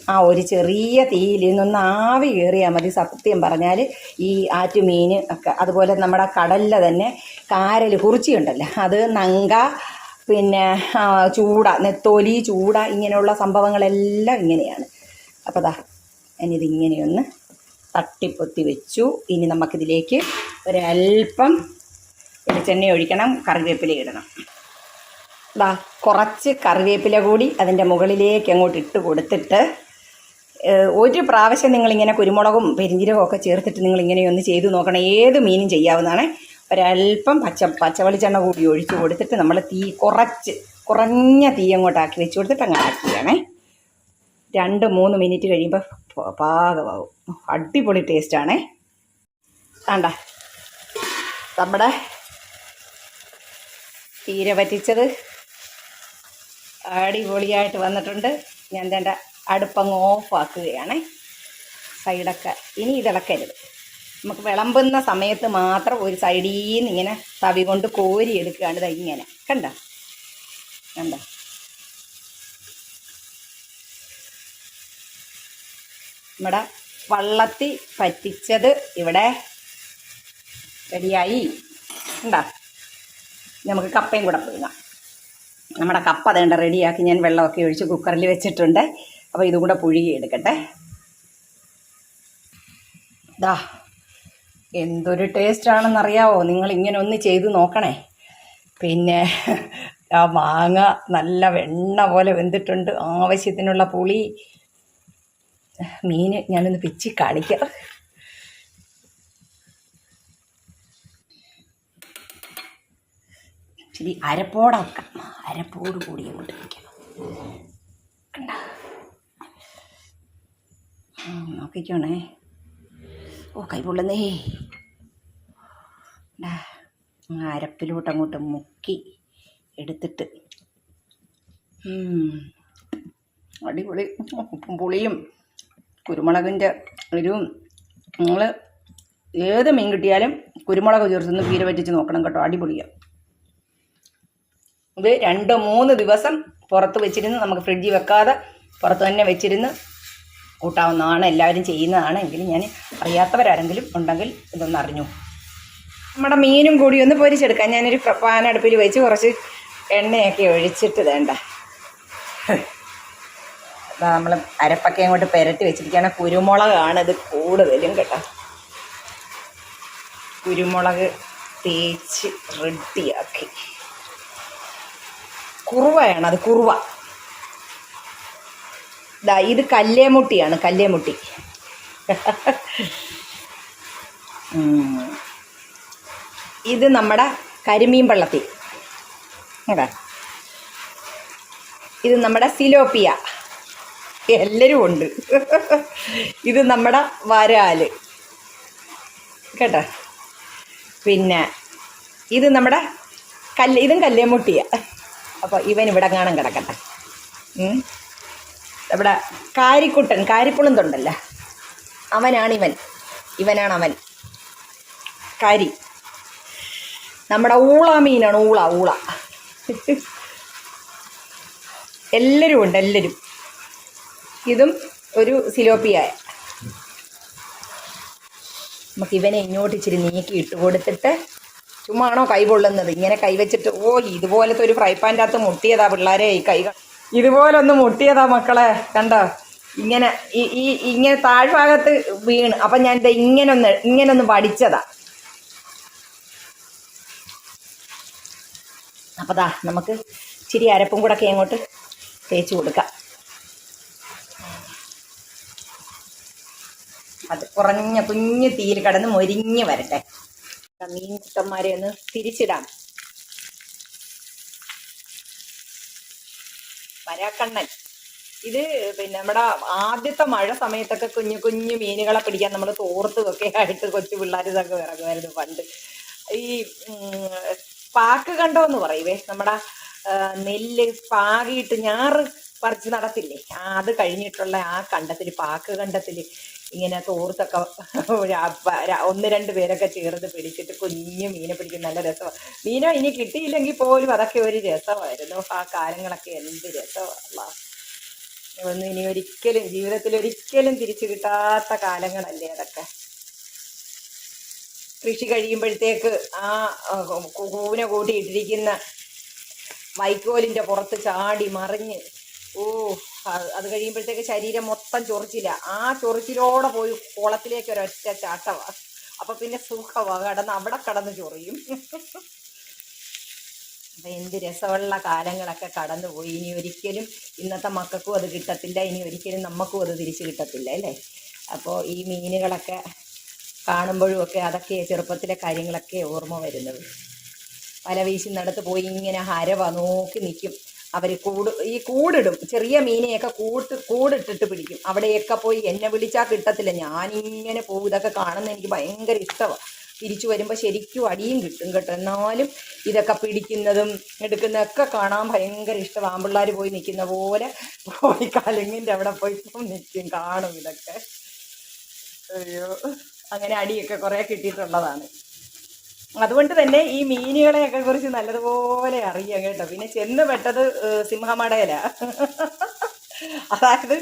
ആ ഒരു ചെറിയ തീയിൽ നിന്നൊന്ന് ആവി കയറിയാൽ മതി സത്യം പറഞ്ഞാൽ ഈ ആറ്റുമീൻ ഒക്കെ. അതുപോലെ നമ്മുടെ കടലിലെ തന്നെ കാരൽ കുറിച്ചിയുണ്ടല്ലോ. അത് നങ്ക പിന്നെ ചൂട നെത്തോലി ചൂട ഇങ്ങനെയുള്ള സംഭവങ്ങളെല്ലാം ഇങ്ങനെയാണ്. അപ്പോൾ ദാ ഞാനിതിങ്ങനെയൊന്ന് തട്ടിപ്പൊത്തി വെച്ചു. ഇനി നമുക്കിതിലേക്ക് ഒരല്പം വെളിച്ചെണ്ണ ഒഴിക്കണം കറിവേപ്പില ഇടണം. ദാ കുറച്ച് കറിവേപ്പില കൂടി അതിന്റെ മുകളിലേക്ക് അങ്ങോട്ട് ഇട്ട് കൊടുത്തിട്ട് ഒരു പ്രാവശ്യം നിങ്ങളിങ്ങനെ കുരുമുളകും പെരിഞ്ചീരകവും ഒക്കെ ചേർത്തിട്ട് നിങ്ങളിങ്ങനെ ഒന്ന് ചെയ്തു നോക്കണം. ഏത് മീനും ചെയ്യാവുന്നതാണ്. ഒരല്പം പച്ച പച്ചവെളിച്ചെണ്ണ കൂടി ഒഴിച്ച് കൊടുത്തിട്ട് നമ്മൾ തീ കുറച്ച് കുറഞ്ഞ തീ അങ്ങോട്ടാക്കി വെച്ച് കൊടുത്തിട്ട് അങ്ങ് ആക്കിയാണേ രണ്ട് മൂന്ന് മിനിറ്റ് കഴിയുമ്പോൾ പാകമാവും. അടിപൊളി ടേസ്റ്റാണേ. കണ്ട. നമ്മുടെ തീരെ പറ്റിച്ചത് അടിപൊളിയായിട്ട് വന്നിട്ടുണ്ട്. ഞാൻ വേണ്ട അടുപ്പങ്ങ് ഓഫാക്കുകയാണേ. സൈഡൊക്കെ ഇനി ഇതിളക്കരുത് നമുക്ക് വിളമ്പുന്ന സമയത്ത് മാത്രം ഒരു സൈഡിൽ നിന്ന് ഇങ്ങനെ തവി കൊണ്ട് കോരി എടുക്കുകയാണ് ഇതാ ഇങ്ങനെ. കണ്ട? കണ്ട? നമ്മുടെ വള്ളത്തി പറ്റിച്ചത് ഇവിടെ റെഡിയായി. കണ്ട? നമുക്ക് കപ്പയും കൂടെ പുഴുങ്ങാം നമ്മുടെ കപ്പ അതേണ്ട റെഡിയാക്കി ഞാൻ വെള്ളമൊക്കെ ഒഴിച്ച് കുക്കറിൽ വെച്ചിട്ടുണ്ട്. അപ്പോൾ ഇതും കൂടെ പുഴുകി എടുക്കട്ടെ. ദാ എന്തൊരു ടേസ്റ്റ് ആണെന്നറിയാവോ? നിങ്ങൾ ഇങ്ങനെ ഒന്ന് ചെയ്ത് നോക്കണേ. പിന്നെ ആ മാങ്ങ നല്ല വെണ്ണ പോലെ വെന്തിട്ടുണ്ട്. ആവശ്യത്തിനുള്ള പുളി. മീൻ ഞാനൊന്ന് പിച്ചി കാണിക്കാം. ഇച്ചിരി അരപ്പോടാക്കാം അരപ്പോട് കൂടി അങ്ങോട്ട് വയ്ക്കണം കണ്ട? നോക്കിക്കോണേ. ഓ കൈ പൊള്ളുന്നേ. ആ അരപ്പിലോട്ട് അങ്ങോട്ട് മുക്കി എടുത്തിട്ട്. അടിപൊളി. ഉപ്പും പുളിയും കുരുമുളകിന്റെ ഒരു നിങ്ങൾ ഏത് മീൻ കിട്ടിയാലും കുരുമുളക് ചേർത്തൊന്ന് പീര വറ്റിച്ച് നോക്കണം കേട്ടോ അടിപൊളിയാണ് ഇത് രണ്ട് മൂന്ന് ദിവസം പുറത്ത് വെച്ചിരുന്ന് നമുക്ക് ഫ്രിഡ്ജിൽ വെക്കാതെ പുറത്ത് തന്നെ വെച്ചിരുന്ന് കൂട്ടാവുന്നതാണ് എല്ലാവരും ചെയ്യുന്നതാണ് എങ്കിലും ഞാൻ അറിയാത്തവരാരെങ്കിലും ഉണ്ടെങ്കിൽ ഇതൊന്ന് അറിഞ്ഞു. നമ്മുടെ മീനും കൂടി ഒന്ന് പൊരിച്ചെടുക്കാം. ഞാനൊരു പാനടുപ്പിൽ വെച്ച് കുറച്ച് എണ്ണയൊക്കെ ഒഴിച്ചിട്ട് വേണ്ട. നമ്മൾ അരപ്പൊക്കെ അങ്ങോട്ട് പെരട്ടി വെച്ചിരിക്കുകയാണ്. കുരുമുളകാണ് ഇത് കൂടുതലും കേട്ടോ. കുരുമുളക് തേച്ച് റെഡിയാക്കി. കുറുവയാണ് അത് കുറുവ. ദാ ഇത് കല്ലേമുട്ടിയാണ് കല്ലേമുട്ടി. ഇത് നമ്മുടെ കരിമീൻ പള്ളത്തി. കേട്ടാ ഇത് നമ്മുടെ സിലോപ്പിയ. എല്ലാവരും ഉണ്ട്. ഇത് നമ്മുടെ വരാൽ. കേട്ടോ? പിന്നെ ഇത് നമ്മുടെ കല്ല് ഇതും കല്ലേമുട്ടിയ. അപ്പോൾ ഇവൻ ഇവിടെ കാണാൻ കിടക്കട്ടെ. ഇവിടെ കാരിക്കുട്ടൻ കാരിപ്പുളുന്തുണ്ടല്ലോ? അവനാണ് ഇവൻ ഇവനാണ് അവൻ കാരി. നമ്മുടെ ഊള മീനാണ് ഊള ഊള. എല്ലാവരും ഉണ്ട് എല്ലാവരും ഇതും ഒരു സിലോപ്പിയായ. നമുക്ക് ഇവനെ ഇങ്ങോട്ട് ഇച്ചിരി നീക്കി ഇട്ട് കൊടുത്തിട്ട് ചുമ്മാണോ കൈ പൊള്ളുന്നത്? ഇങ്ങനെ കൈവച്ചിട്ട് ഓ ഇതുപോലത്തെ ഒരു ഫ്രൈ പാനിന്റെ അകത്ത് മുട്ടിയതാ പിള്ളേരെ ഈ കൈ ഇതുപോലെ ഒന്ന് മുട്ടിയതാ മക്കളെ. കണ്ടോ? ഇങ്ങനെ ഈ ഈ ഇങ്ങനെ താഴ്ഭാഗത്ത് വീണ്. അപ്പം ഞാൻ ഇത് ഇങ്ങനെ ഒന്ന് ഇങ്ങനെ ഒന്ന് വടിച്ചതാ. അപ്പോൾ ദാ നമുക്ക് ഇച്ചിരി അരപ്പും കൂടെ ഒക്കെ അങ്ങോട്ട് തേച്ച് കൊടുക്കാം. അത് കുറഞ്ഞ കുഞ്ഞു തീയിൽ കിടന്ന് മൊരിഞ്ഞ് വരട്ടെ. മീൻ കുട്ടന്മാരെ ഒന്ന് തിരിച്ചിടാം. വരാക്കണ്ണൻ ഇത് പിന്നെ നമ്മുടെ ആദ്യത്തെ മഴ സമയത്തൊക്കെ കുഞ്ഞു കുഞ്ഞു മീനുകളെ പിടിക്കാൻ നമ്മൾ തോർത്തുമൊക്കെ ആയിട്ട് കൊച്ചു പിള്ളേർ ഇതൊക്കെ ഇറങ്ങുമായിരുന്നു പണ്ട്. ഈ പാക്ക് കണ്ടോ എന്ന് പറയുവേ നമ്മുടെ നെല്ല് പാകിയിട്ട് ഞാറ് പറിച്ച് നടത്തില്ലേ? അത് കഴിഞ്ഞിട്ടുള്ള ആ കണ്ടത്തിൽ പാക്ക് കണ്ടത്തിൽ ഇങ്ങനെ തോർത്തൊക്കെ ഒന്ന് രണ്ട് പേരൊക്കെ ചേർന്ന് പിടിച്ചിട്ട് കുഞ്ഞു മീനെ പിടിക്കും നല്ല രസമാണ് മീനോ ഇനി കിട്ടിയില്ലെങ്കിൽ പോലും അതൊക്കെ ഒരു രസമായിരുന്നു. ആ കാലങ്ങളൊക്കെ എന്ത് രസമാണ് ഒന്നും ഇനി ഒരിക്കലും ജീവിതത്തിൽ ഒരിക്കലും തിരിച്ചു കിട്ടാത്ത കാലങ്ങളല്ലേ അതൊക്കെ. കൃഷി കഴിയുമ്പോഴത്തേക്ക് ആ കൂന കൂട്ടിയിട്ടിരിക്കുന്ന വൈക്കോലിന്റെ പുറത്ത് ചാടി മറിഞ്ഞ്. ഓ അത് കഴിയുമ്പോഴത്തേക്ക് ശരീരം മൊത്തം ചൊറിച്ചില്ല ആ ചൊറിച്ചിലോടെ പോയി കുളത്തിലേക്ക് ഒരൊറ്റ ചാട്ടമാണ് അപ്പൊ പിന്നെ സുഖമാണ് കടന്ന് അവിടെ കടന്ന് ചൊറിയും. അപ്പൊ എന്ത് രസമുള്ള കാലങ്ങളൊക്കെ കടന്നുപോയി ഇനി ഒരിക്കലും ഇന്നത്തെ മക്കൾക്കും അത് കിട്ടത്തില്ല. ഇനി ഒരിക്കലും നമുക്കും അത് തിരിച്ചു കിട്ടത്തില്ല അല്ലേ? അപ്പോൾ ഈ മീനുകളൊക്കെ കാണുമ്പോഴും ഒക്കെ അതൊക്കെ ചെറുപ്പത്തിലെ കാര്യങ്ങളൊക്കെ ഓർമ്മ വരുന്നത്. വല വീശുന്നിടത്ത് പോയി ഇങ്ങനെ ഹരവ. നോക്കി നിൽക്കും അവർ കൂട് ഈ കൂടിടും. ചെറിയ മീനെയൊക്കെ കൂട്ട് കൂടിട്ടിട്ട് പിടിക്കും. അവിടെയൊക്കെ പോയി എന്നെ വിളിച്ചാൽ കിട്ടത്തില്ല. ഞാനിങ്ങനെ പോകും ഇതൊക്കെ കാണുന്ന എനിക്ക് ഭയങ്കര ഇഷ്ടമാണ് തിരിച്ചു വരുമ്പോൾ ശരിക്കും അടിയും കിട്ടും കേട്ടോ. എന്നാലും ഇതൊക്കെ പിടിക്കുന്നതും എടുക്കുന്നതൊക്കെ കാണാൻ ഭയങ്കര ഇഷ്ടം ആമ്പിള്ളേർ പോയി നിൽക്കുന്ന പോലെ പോയി കലങ്ങിന്റെ അവിടെ പോയി നിൽക്കും. കാണും ഇതൊക്കെ. അയ്യോ. അങ്ങനെ അടിയൊക്കെ കുറേ കിട്ടിയിട്ടുള്ളതാണ്. അതുകൊണ്ട് തന്നെ ഈ മീനുകളെയൊക്കെ കുറിച്ച് നല്ലതുപോലെ അറിയാം കേട്ടോ. പിന്നെ ചെന്ന് പെട്ടത് സിംഹമടയല. അതായത്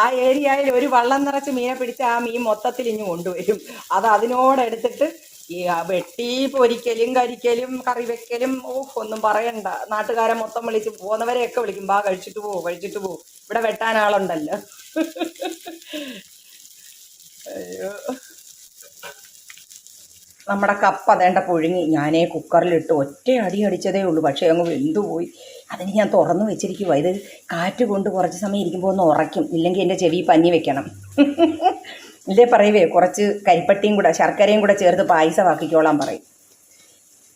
ആ ഏരിയയിൽ ഒരു വള്ളം നിറച്ച് മീനെ പിടിച്ച് ആ മീൻ മൊത്തത്തിൽ ഇനി കൊണ്ടുവരും. അത് അതിനോടെടുത്തിട്ട് ഈ വെട്ടി പൊരിക്കലും കരിക്കലും കറി വെക്കലും ഓ ഒന്നും പറയണ്ട. നാട്ടുകാരെ മൊത്തം വിളിച്ച് പോകുന്നവരെയൊക്കെ വിളിക്കും ബാ കഴിച്ചിട്ട് പോവും കഴിച്ചിട്ട് പോവും ഇവിടെ വെട്ടാൻ ആളുണ്ടല്ലോ. അയ്യോ. നമ്മുടെ കപ്പ അതേണ്ട പുഴുങ്ങി. ഞാനേ കുക്കറിലിട്ട് ഒറ്റ അടി അടിച്ചതേ ഉള്ളൂ. പക്ഷേ അങ്ങ് വെന്തുപോയി അതിന് ഞാൻ തുറന്നു വെച്ചിരിക്കുക ഇത് കാറ്റ് കൊണ്ട് കുറച്ച് സമയം ഇരിക്കുമ്പോൾ ഒന്ന് ഉറയ്ക്കും. ഇല്ലെങ്കിൽ എന്റെ ചെവി പഞ്ഞി വെക്കണം. ഇല്ലേ പറയുവേ കുറച്ച് കരിപ്പട്ടിയും കൂടെ ശർക്കരയും കൂടെ ചേർത്ത് പായസമാക്കിക്കോളാൻ പറയും.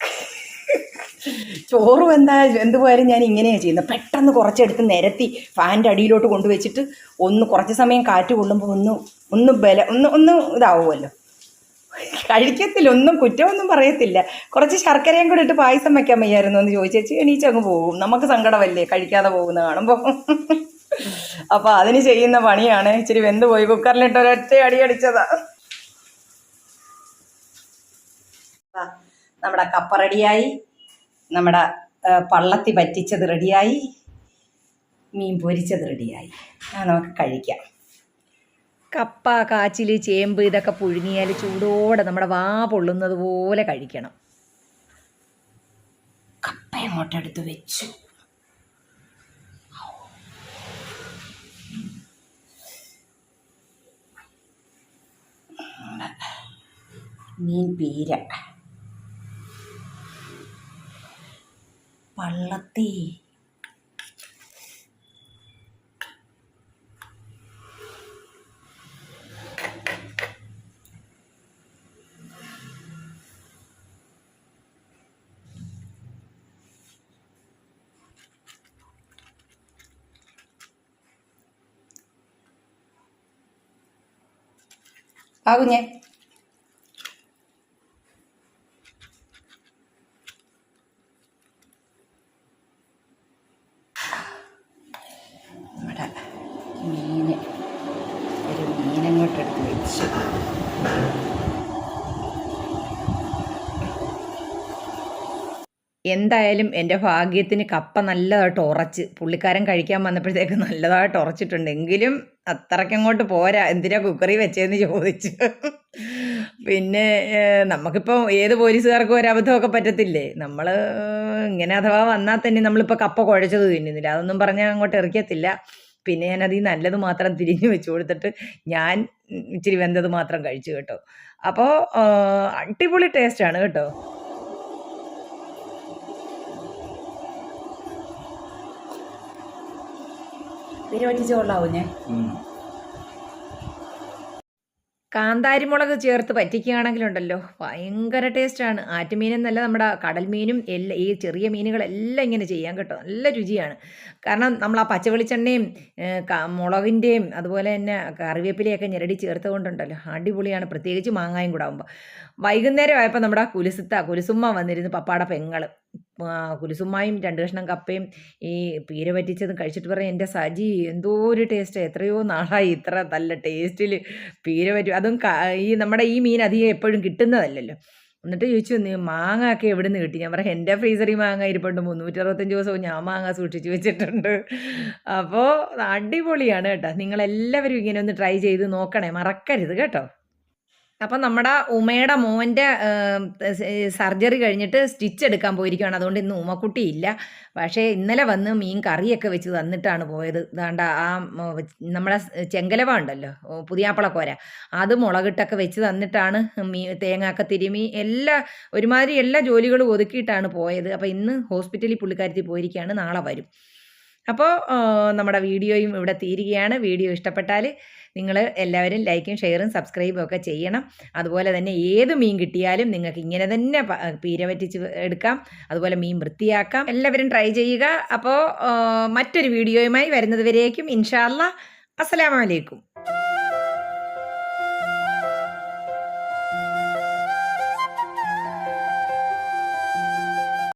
ചോറ് എന്താ എന്തുപോയാലും ഞാൻ ഇങ്ങനെയാണ് ചെയ്യുന്നത് പെട്ടെന്ന് കുറച്ചെടുത്ത് നിരത്തി ഫാന്റെ അടിയിലോട്ട് കൊണ്ടുവച്ചിട്ട് ഒന്ന് കുറച്ച് സമയം കാറ്റ് കൊള്ളുമ്പോൾ ഒന്ന് ഒന്ന് ബല ഒന്ന് ഒന്ന് ഇതാവുമല്ലോ. കഴിക്കത്തില്ല ഒന്നും കുറ്റമൊന്നും പറയത്തില്ല. കുറച്ച് ശർക്കരയും കൂടെ ഇട്ട് പായസം വെക്കാൻ വയ്യായിരുന്നു എന്ന് ചോദിച്ചേച്ച് എണീച്ചങ്ങ് പോകും. നമുക്ക് സങ്കടമല്ലേ കഴിക്കാതെ പോകുന്ന കാണുമ്പോൾ അപ്പൊ അതിന് ചെയ്യുന്ന പണിയാണ്. ഇച്ചിരി വെന്ത് പോയി. കുക്കറിലിട്ട് ഒരൊറ്റ അടി അടിച്ചതാ. നമ്മുടെ കപ്പ റെഡിയായി. നമ്മുടെ പള്ളത്തി പറ്റിച്ചത് റെഡിയായി. മീൻ പൊരിച്ചത് റെഡിയായി. നമുക്ക് കഴിക്കാം. കപ്പ കാച്ചിൽ ചേമ്പ് ഇതൊക്കെ പുഴുങ്ങിയാൽ ചൂടോടെ നമ്മുടെ വാ പൊള്ളുന്നത് പോലെ കഴിക്കണം. കപ്പ അങ്ങോട്ട് എടുത്ത് വെച്ചു. മീൻ പീര. പള്ളത്തി ആ കുഞ്ഞെ നമ്മുടെ മീന് ഒരു മീനങ്ങോട്ട് എടുത്ത് വെച്ചു എന്തായാലും എന്റെ ഭാഗ്യത്തിന് കപ്പ നല്ലതായിട്ട് ഉറച്ച്. പുള്ളിക്കാരൻ കഴിക്കാൻ വന്നപ്പോഴത്തേക്ക് നല്ലതായിട്ട് ഉറച്ചിട്ടുണ്ട്. എങ്കിലും അത്രയ്ക്കങ്ങോട്ട് പോരാ. എന്തിനാ കുക്കറി വെച്ചതെന്ന് ചോദിച്ചു. പിന്നെ നമുക്കിപ്പോൾ ഏത് പോലീസുകാർക്കും ഒരു അബദ്ധമൊക്കെ പറ്റത്തില്ലേ? നമ്മൾ ഇങ്ങനെ അഥവാ വന്നാൽ തന്നെ നമ്മളിപ്പോൾ കപ്പ കുഴച്ചത് തിന്നുന്നില്ല. അതൊന്നും പറഞ്ഞാൽ അങ്ങോട്ട് ഇറക്കത്തില്ല പിന്നെ ഞാനത് ഈ നല്ലത് മാത്രം തിരിഞ്ഞു വെച്ചു കൊടുത്തിട്ട് ഞാൻ ഇച്ചിരി വെന്തത് മാത്രം കഴിച്ചു കേട്ടോ. അപ്പോൾ അടിപൊളി ടേസ്റ്റാണ് കേട്ടോ. തീരെ പറ്റിച്ച് കൊള്ളാവൂ ഞാൻ? കാന്താരിമുളക് ചേർത്ത് പറ്റിക്കുകയാണെങ്കിലുണ്ടല്ലോ. ഭയങ്കര ടേസ്റ്റാണ്. ആറ്റുമീൻ എന്നല്ല നമ്മുടെ കടൽ മീനും എല്ലാ ഈ ചെറിയ മീനുകളെല്ലാം ഇങ്ങനെ ചെയ്യാൻ കേട്ടോ. നല്ല രുചിയാണ്. കാരണം നമ്മൾ ആ പച്ചവെളിച്ചെണ്ണയും മുളകിന്റെയും അതുപോലെ തന്നെ കറിവേപ്പിലയൊക്കെ ഞെരടി ചേർത്ത് കൊണ്ടുണ്ടല്ലോ അടിപൊളിയാണ്. പ്രത്യേകിച്ച് മാങ്ങായും കൂടെ ആകുമ്പോൾ വൈകുന്നേരം ആയപ്പോൾ നമ്മുടെ കുലുസുത്ത കുലുസുമ്മ വന്നിരുന്നു പപ്പാടെ പെങ്ങൾ കുലുസുമ്മായും രണ്ട് കഷ്ണം കപ്പയും ഈ പീര പറ്റിച്ചതും കഴിച്ചിട്ട് പറയും എന്റെ സജി എന്തോ ഒരു ടേസ്റ്റ് എത്രയോ നാളായി ഇത്ര നല്ല ടേസ്റ്റിൽ പീര പറ്റും അതും ഈ നമ്മുടെ ഈ മീൻ അധികം എപ്പോഴും കിട്ടുന്നതല്ലല്ലോ. എന്നിട്ട് ചോദിച്ചു നീ മാങ്ങ ഒക്കെ എവിടെ നിന്ന് കിട്ടി? ഞാൻ പറയാം എന്റെ ഫ്രീസറി മാങ്ങ ഇരിപ്പുണ്ട് മുന്നൂറ്ററുപത്തഞ്ച് ദിവസവും ഞാൻ മാങ്ങ സൂക്ഷിച്ച് വെച്ചിട്ടുണ്ട്. അപ്പോൾ അടിപൊളിയാണ് കേട്ടോ. നിങ്ങളെല്ലാവരും ഇങ്ങനെ ഒന്ന് ട്രൈ ചെയ്ത് നോക്കണേ മറക്കരുത് കേട്ടോ. അപ്പം നമ്മുടെ ഉമയുടെ മോന്റെ സർജറി കഴിഞ്ഞിട്ട് സ്റ്റിച്ച് എടുക്കാൻ പോയിരിക്കുകയാണ് അതുകൊണ്ട് ഇന്ന് ഉമക്കുട്ടി ഇല്ല. പക്ഷേ ഇന്നലെ വന്ന് മീൻ കറിയൊക്കെ വെച്ച് തന്നിട്ടാണ് പോയത്. ഇതാണ്ട ആ നമ്മുടെ ചെങ്കലവ ഉണ്ടല്ലോ പുതിയാപ്പളക്കോര അത് മുളകിട്ടൊക്കെ വെച്ച് തന്നിട്ടാണ് മീ തേങ്ങാക്ക തിരുമി എല്ലാ ഒരുമാതിരി എല്ലാ ജോലികളും ഒതുക്കിയിട്ടാണ് പോയത്. അപ്പോൾ ഇന്ന് ഹോസ്പിറ്റലിൽ പുള്ളിക്കാരത്തി പോയിരിക്കുകയാണ് നാളെ വരും. അപ്പോൾ നമ്മുടെ വീഡിയോയും ഇവിടെ തീരുകയാണ്. വീഡിയോ ഇഷ്ടപ്പെട്ടാൽ നിങ്ങൾ എല്ലാവരും ലൈക്കും ഷെയറും സബ്സ്ക്രൈബും ഒക്കെ ചെയ്യണം. അതുപോലെ തന്നെ ഏത് മീൻ കിട്ടിയാലും നിങ്ങൾക്ക് ഇങ്ങനെ തന്നെ പീര വറ്റിച്ച് എടുക്കാം. അതുപോലെ മീൻ വൃത്തിയാക്കാം. എല്ലാവരും ട്രൈ ചെയ്യുക. അപ്പോൾ മറ്റൊരു വീഡിയോയുമായി വരുന്നത് വരേക്കും. ഇൻഷാല്ല അസ്സലാമലൈക്കും